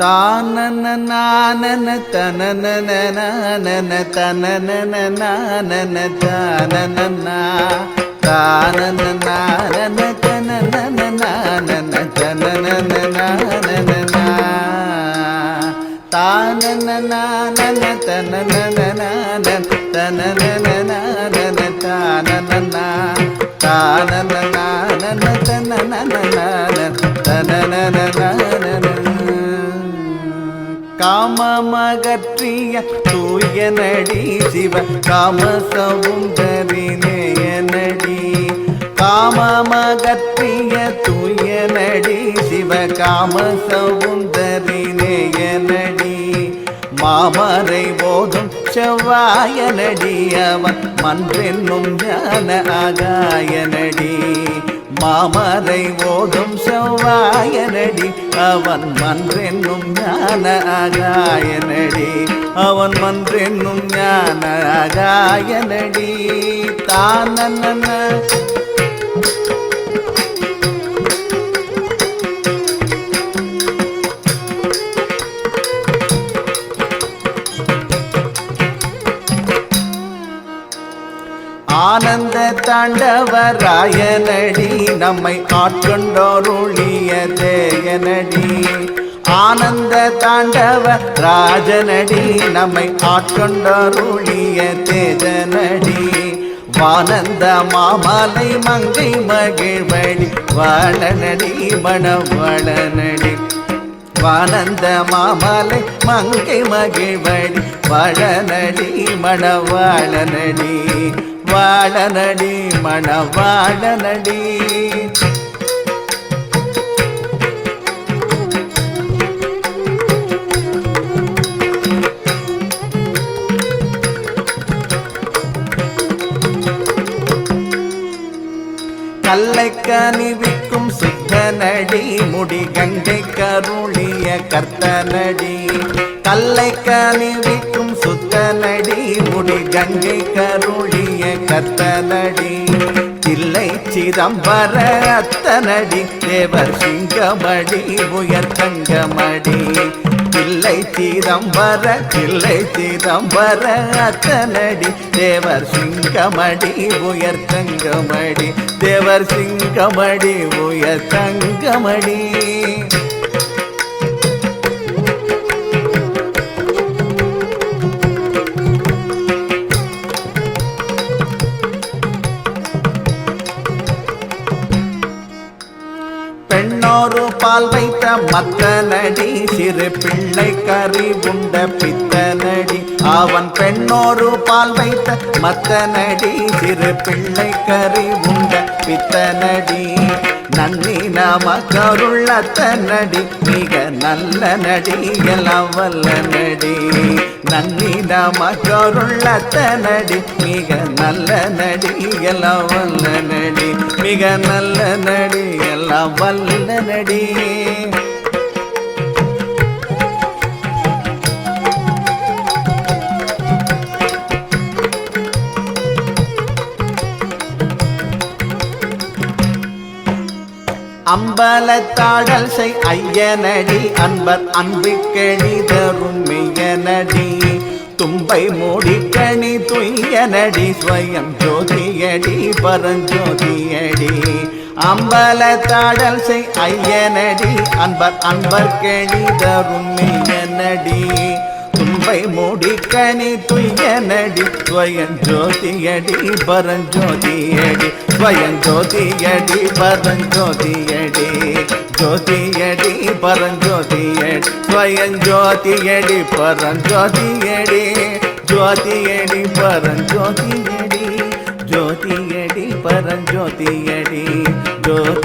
தானன நானன தனன நானன தனன தனன தானன தனன தனன காமமகற்றிய தூய நடி சிவ காம சவுந்தரி நேயனடி காமமகற்றிய தூய நடி சிவ காம சவுந்தரி நேயனடி மாமரை போதும் செவ்வாய நடியவன் மன்றென்னும் ஞான ஆகாயனடி மாமரை ஓதும் செவ்வாயனடி. அவன் மன்றென்னும் ஞான ஆகாயனடி அவன் மன்றென்னும் ஞான ஆகாயனடி தானன ஆனந்த தாண்டவராயனடி நம்மை ஆட்கொண்டோருளிய தேயனடி ஆனந்த தாண்டவ ராஜனடி நம்மை ஆட்கொண்டோருளிய தேஜனடி. வானந்த மாமலை மங்கை மகிழ்வடி வாழனடி மணவளனடி வானந்த மாமலை மங்கை மகிழ்வடி வளனடி மணவாளனடி வாழனடி மணவாளனடி கல்லை கனிவிக்கும் சுத்தனடி முடி கங்கை கருளிய கர்த்தனடி. கல்லை கனிவிக்கும் சுத்தனடி முடி கங்கை கருளிய கர்த்தனடி தில்லை சிதம்பர அத்தனடி தேவர் சிங்கமடி உயர் தங்கமடி. தில்லை சிதம்பர தில்லை சிதம்பர அத்தனடி தேவர் சிங்கமடி உயர் தங்கமடி. தேவர் சிங்கமடி உயர் தங்கமடி. பெண்ணோரு பால் வைத்த மத்தனடி சிறு பிள்ளை கறி உண்ட பித்தனடி. அவன் பெண்ணோரு பால் வைத்த மத்தனடி சிறு பிள்ளை கறி உண்ட பித்தனடி. நன்னி கருள்ளத்த நடி மிக நல்ல நடி எல்லாம் வல்ல நடி. நன்னி கருள்ளத்த நடி மிக நல்ல நடி எல்லாம் வல்ல நடி. மிக நல்ல நடி எல்லாம் வல்ல நடி. அம்பலத்தாடல் செய் ஐயனடி அன்பர் அன்பு கெளிதரும் மெய்யனடி. தும்பை மூடி கணி துய்யனடி ஸ்வயம் ஜோதியடி பரஞ்சோதியடி அம்பலத்தாடல் செய் ஐயனடி அன்பர் அன்பர் கெளிதரும் மெய்யனடி. தும்பை மூடி கனி துயனடி ஸ்வயஞ்சோதியடி பரஞ்சோதியடி ஸ்வயஞ்சோதியடி பரஞ்சோதியடி ஜோதியடி பரஞ்சோதியடி ஸ்வயஞ்சோதியடி பரஞ்சோதியடி ஜோதியடி பரஞ்சோதியடி ஜோதியடி பரஞ்சோதியடி ஜோதி